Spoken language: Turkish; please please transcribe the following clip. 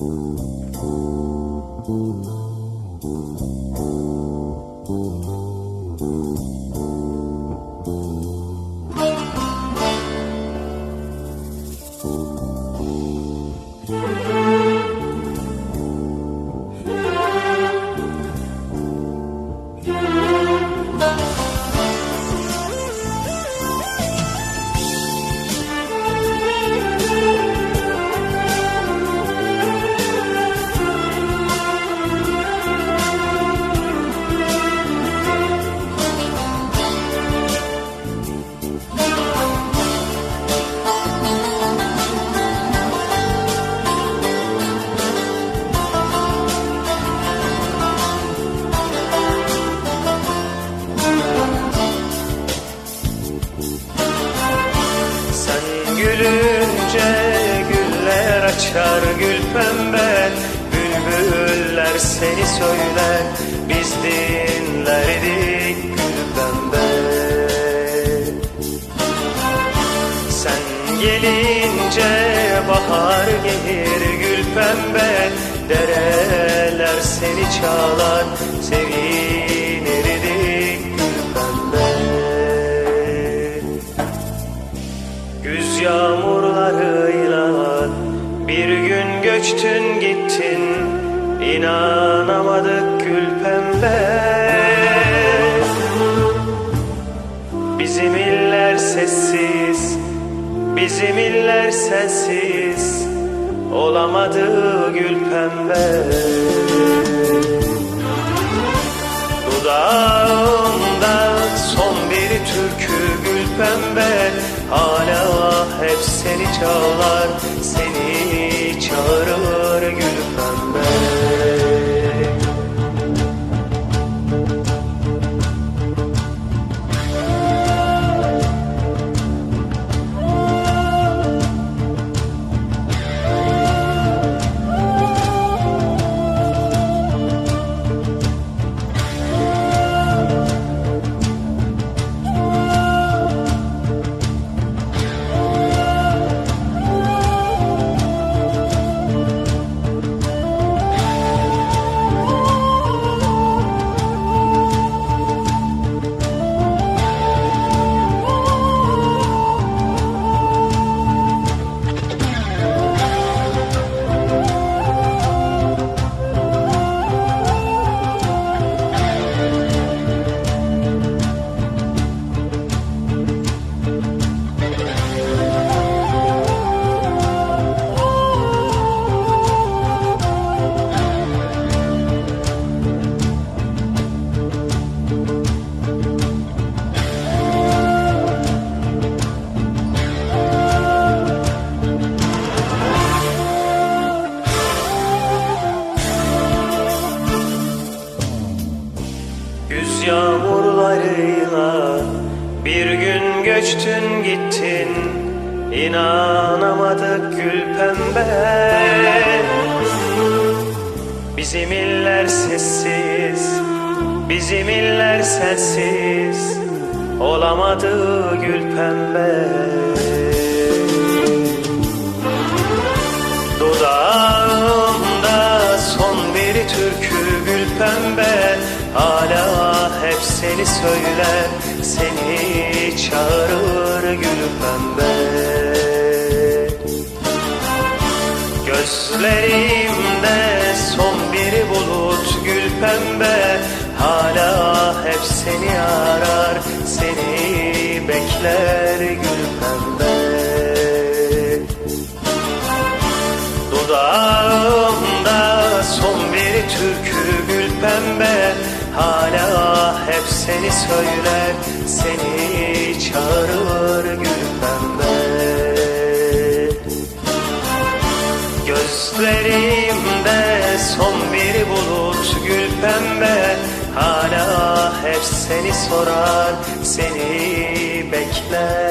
Sen açar gül pembe Bülbüller seni söyler. Biz dinlerdik gül pembe Sen gelince bahar gelir gül pembe Dereler seni çağlar sevinirdik göçtün gittin İnanamadık gül pembe. Bizim iller sessiz Bizim iller sensiz. Olamadı gül pembe. Dudağımda son bir türkü gül pembe. Hala hep seni çağlar Seni yağmurlarıyla bir gün göçtün gittin İnanamadık gül pembe. Bizim iller sessiz Bizim iller sensiz Olamadı gül pembe. Dudağımda son bir türkü pembe. Hala hep seni söyler Seni çağırır gül pembe. Gözlerimde son bir bulut gül pembe. Hala hep seni arar Seni bekler gül pembe. Dudağımda son bir türkü hep seni söyler Seni çağırır gül pembe Gözlerimde son bir bulut gül pembe. Hala hep seni sorar Seni bekler